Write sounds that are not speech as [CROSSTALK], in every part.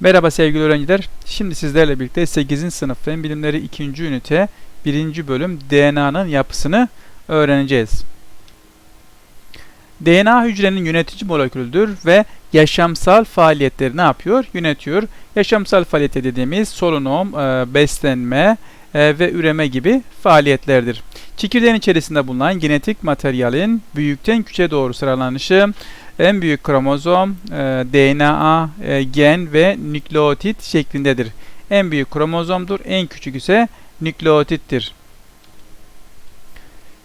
Merhaba sevgili öğrenciler. Şimdi sizlerle birlikte 8. sınıf Fen Bilimleri 2. ünite 1. bölüm DNA'nın yapısını öğreneceğiz. DNA hücrenin yönetici molekülüdür ve yaşamsal faaliyetleri ne yapıyor? Yönetiyor. Yaşamsal faaliyet dediğimiz solunum, e, beslenme e, ve üreme gibi faaliyetlerdir. Çekirdeğin içerisinde bulunan genetik materyalin büyükten küçüğe doğru sıralanışı en büyük kromozom, e, DNA, e, gen ve nükleotit şeklindedir. En büyük kromozomdur, en küçük ise nükleotittir.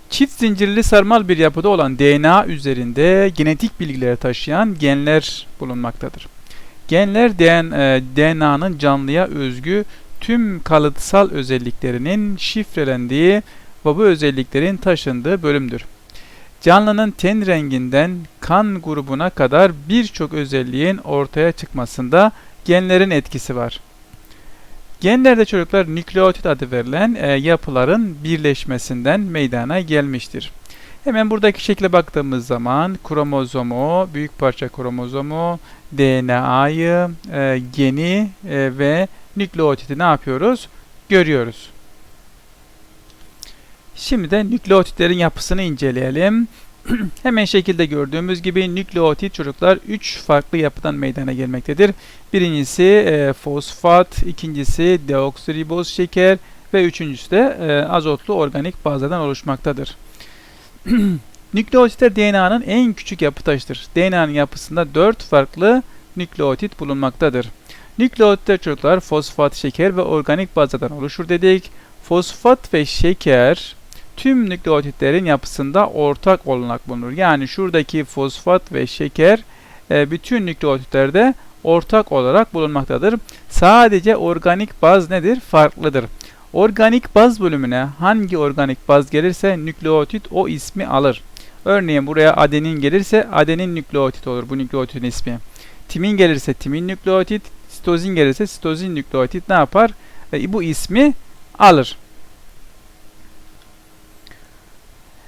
Çift zincirli sarmal bir yapıda olan DNA üzerinde genetik bilgileri taşıyan genler bulunmaktadır. Genler DNA'nın canlıya özgü tüm kalıtsal özelliklerinin şifrelendiği ve bu özelliklerin taşındığı bölümdür. Canlının ten renginden kan grubuna kadar birçok özelliğin ortaya çıkmasında genlerin etkisi var. Genlerde çocuklar nükleotit adı verilen e, yapıların birleşmesinden meydana gelmiştir. Hemen buradaki şekle baktığımız zaman kromozomu, büyük parça kromozomu, DNA'yı, e, geni e, ve nükleotidi ne yapıyoruz? Görüyoruz. Şimdi de nükleotitlerin yapısını inceleyelim. [CLEARS THROAT] Hemen şekilde gördüğümüz gibi nükleotit çocuklar 3 farklı yapıdan meydana gelmektedir. Birincisi e, fosfat, ikincisi deoksiriboz şeker ve üçüncüsü de e, azotlu organik bazlardan oluşmaktadır. [CLEARS THROAT] Nükleotitler DNA'nın en küçük yapı taşıdır. DNA'nın yapısında 4 farklı nükleotit bulunmaktadır. Nükleotitler çocuklar fosfat, şeker ve organik bazlardan oluşur dedik. Fosfat ve şeker tüm nükleotitlerin yapısında ortak olarak bulunur. Yani şuradaki fosfat ve şeker e, bütün nükleotitlerde ortak olarak bulunmaktadır. Sadece organik baz nedir? Farklıdır. Organik baz bölümüne hangi organik baz gelirse nükleotit o ismi alır. Örneğin buraya adenin gelirse adenin nükleotit olur bu nükleotitin ismi. Timin gelirse timin nükleotit, sitozin gelirse sitozin nükleotit ne yapar? E, bu ismi alır.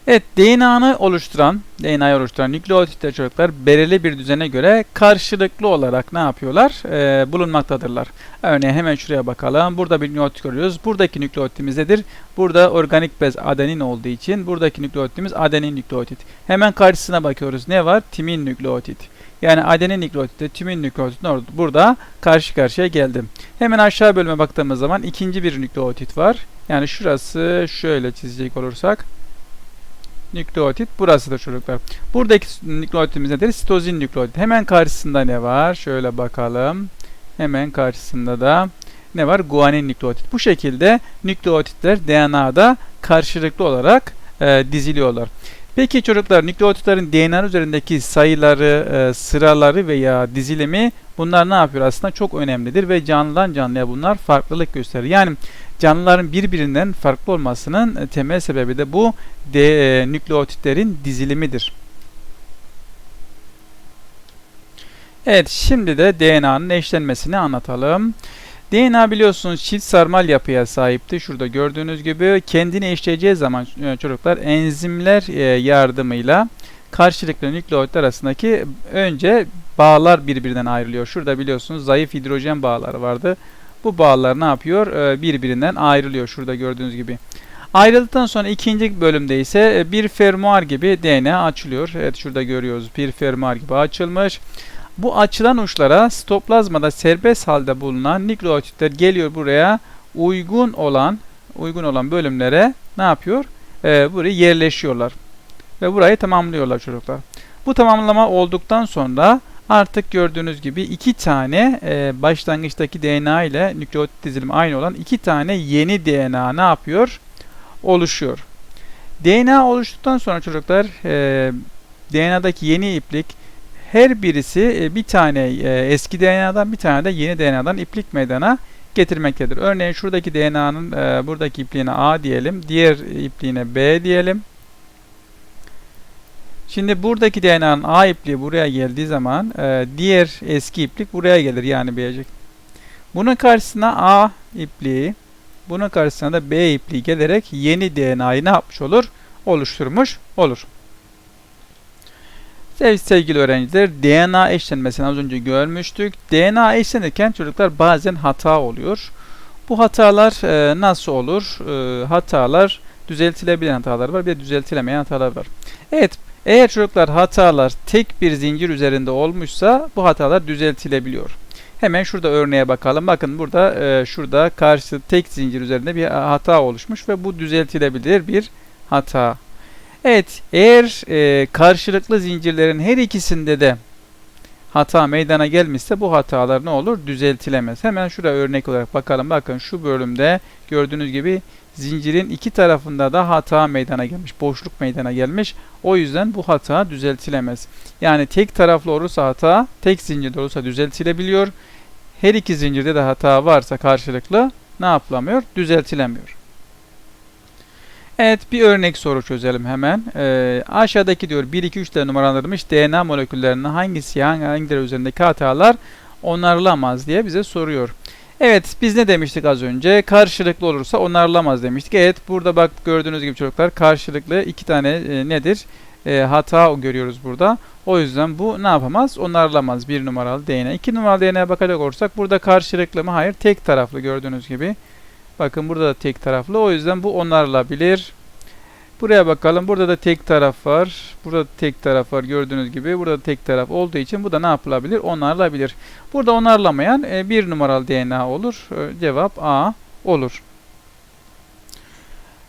Evet, DNA'nı oluşturan, DNA'yı oluşturan nükleotitler çocuklar belirli bir düzene göre karşılıklı olarak ne yapıyorlar? Ee, bulunmaktadırlar. Örneğin hemen şuraya bakalım. Burada bir nükleotit görüyoruz. Buradaki nükleotitimiz nedir? Burada organik bez adenin olduğu için buradaki nükleotitimiz adenin nükleotit. Hemen karşısına bakıyoruz. Ne var? Timin nükleotit. Yani adenin nükleotitle tümin nükleotit burada karşı karşıya geldim. Hemen aşağı bölüme baktığımız zaman ikinci bir nükleotit var. Yani şurası şöyle çizecek olursak nükleotit burasıdır çocuklar. Buradaki nükleotitimiz nedir? Sitozin nükleotit. Hemen karşısında ne var? Şöyle bakalım. Hemen karşısında da ne var? Guanin nükleotit. Bu şekilde nükleotitler DNA'da karşılıklı olarak e, diziliyorlar. Peki çocuklar nükleotitlerin DNA üzerindeki sayıları, e, sıraları veya dizilimi bunlar ne yapıyor? Aslında çok önemlidir ve canlıdan canlıya bunlar farklılık gösterir. Yani canlıların birbirinden farklı olmasının e, temel sebebi de bu de, nükleotitlerin dizilimidir. Evet şimdi de DNA'nın eşlenmesini anlatalım. DNA biliyorsunuz çift sarmal yapıya sahipti. Şurada gördüğünüz gibi kendini eşleyeceği zaman e, çocuklar enzimler yardımıyla karşılıklı nükleotitler arasındaki önce bağlar birbirinden ayrılıyor. Şurada biliyorsunuz zayıf hidrojen bağları vardı. Bu bağlar ne yapıyor? Ee, birbirinden ayrılıyor şurada gördüğünüz gibi. Ayrıldıktan sonra ikinci bölümde ise e, bir fermuar gibi DNA açılıyor. Evet şurada görüyoruz bir fermuar gibi açılmış. Bu açılan uçlara sitoplazmada serbest halde bulunan nükleotitler geliyor buraya uygun olan uygun olan bölümlere ne yapıyor? Ee, buraya yerleşiyorlar. Ve burayı tamamlıyorlar çocuklar. Bu tamamlama olduktan sonra Artık gördüğünüz gibi iki tane e, başlangıçtaki DNA ile nükleotit dizilimi aynı olan iki tane yeni DNA ne yapıyor? Oluşuyor. DNA oluştuktan sonra çocuklar e, DNA'daki yeni iplik her birisi e, bir tane e, eski DNA'dan bir tane de yeni DNA'dan iplik meydana getirmektedir. Örneğin şuradaki DNA'nın e, buradaki ipliğine A diyelim, diğer ipliğine B diyelim. Şimdi buradaki DNA'nın A ipliği buraya geldiği zaman diğer eski iplik buraya gelir yani B'cek. Bunun karşısına A ipliği, bunun karşısına da B ipliği gelerek yeni DNA'yı ne yapmış olur? Oluşturmuş olur. Sevgili öğrenciler DNA eşlenmesini az önce görmüştük. DNA eşlenirken çocuklar bazen hata oluyor. Bu hatalar e, nasıl olur? E, hatalar düzeltilebilen hatalar var bir de düzeltilemeyen hatalar var. Evet eğer çocuklar hatalar tek bir zincir üzerinde olmuşsa bu hatalar düzeltilebiliyor. Hemen şurada örneğe bakalım. Bakın burada e, şurada karşı tek zincir üzerinde bir hata oluşmuş ve bu düzeltilebilir bir hata. Evet, eğer e, karşılıklı zincirlerin her ikisinde de hata meydana gelmişse bu hatalar ne olur? Düzeltilemez. Hemen şuraya örnek olarak bakalım. Bakın şu bölümde gördüğünüz gibi zincirin iki tarafında da hata meydana gelmiş. Boşluk meydana gelmiş. O yüzden bu hata düzeltilemez. Yani tek taraflı olursa hata, tek zincirde olursa düzeltilebiliyor. Her iki zincirde de hata varsa karşılıklı ne yapılamıyor? Düzeltilemiyor. Evet bir örnek soru çözelim hemen. Ee, aşağıdaki diyor 1, 2, 3 ile numaralandırılmış DNA moleküllerinin hangisi hangileri üzerindeki hatalar onarılamaz diye bize soruyor. Evet biz ne demiştik az önce? Karşılıklı olursa onarılamaz demiştik. Evet burada bak gördüğünüz gibi çocuklar karşılıklı iki tane e, nedir? E, hata görüyoruz burada. O yüzden bu ne yapamaz? Onarılamaz. Bir numaralı DNA. İki numaralı DNA'ya bakacak olursak burada karşılıklı mı? Hayır tek taraflı gördüğünüz gibi. Bakın burada da tek taraflı. O yüzden bu onarılabilir. Buraya bakalım. Burada da tek taraf var. Burada da tek taraf var gördüğünüz gibi. Burada da tek taraf olduğu için bu da ne yapılabilir? Onarılabilir. Burada onarlamayan e, bir numaralı DNA olur. E, cevap A olur.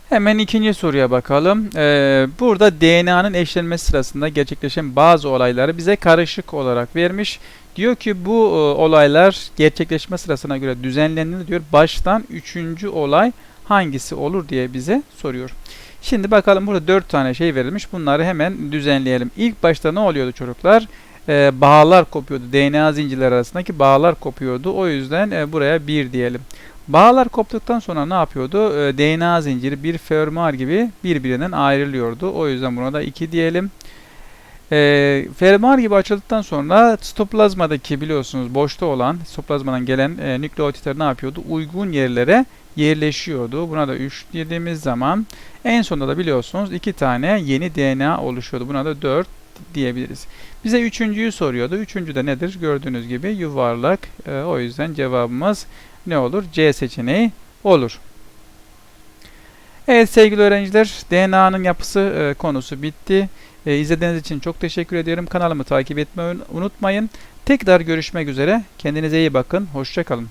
Hemen ikinci soruya bakalım. Ee, burada DNA'nın eşlenmesi sırasında gerçekleşen bazı olayları bize karışık olarak vermiş. Diyor ki bu e, olaylar gerçekleşme sırasına göre düzenlendiğinde diyor baştan üçüncü olay hangisi olur diye bize soruyor. Şimdi bakalım burada dört tane şey verilmiş. Bunları hemen düzenleyelim. İlk başta ne oluyordu çocuklar? Ee, bağlar kopuyordu. DNA zincirleri arasındaki bağlar kopuyordu. O yüzden e, buraya bir diyelim. Bağlar koptuktan sonra ne yapıyordu? Ee, DNA zinciri bir fermuar gibi birbirinden ayrılıyordu. O yüzden buna da 2 diyelim. E, fermuar gibi açıldıktan sonra sitoplazmadaki biliyorsunuz boşta olan sitoplazmadan gelen e, nükleotitler ne yapıyordu? Uygun yerlere yerleşiyordu. Buna da 3 dediğimiz zaman en sonunda da biliyorsunuz iki tane yeni DNA oluşuyordu. Buna da 4 diyebiliriz. Bize üçüncüyü soruyordu. Üçüncü de nedir? Gördüğünüz gibi yuvarlak. E, o yüzden cevabımız ne olur? C seçeneği olur. Evet sevgili öğrenciler DNA'nın yapısı e, konusu bitti. E, izlediğiniz için çok teşekkür ediyorum. Kanalımı takip etmeyi unutmayın. Tekrar görüşmek üzere. Kendinize iyi bakın. Hoşçakalın.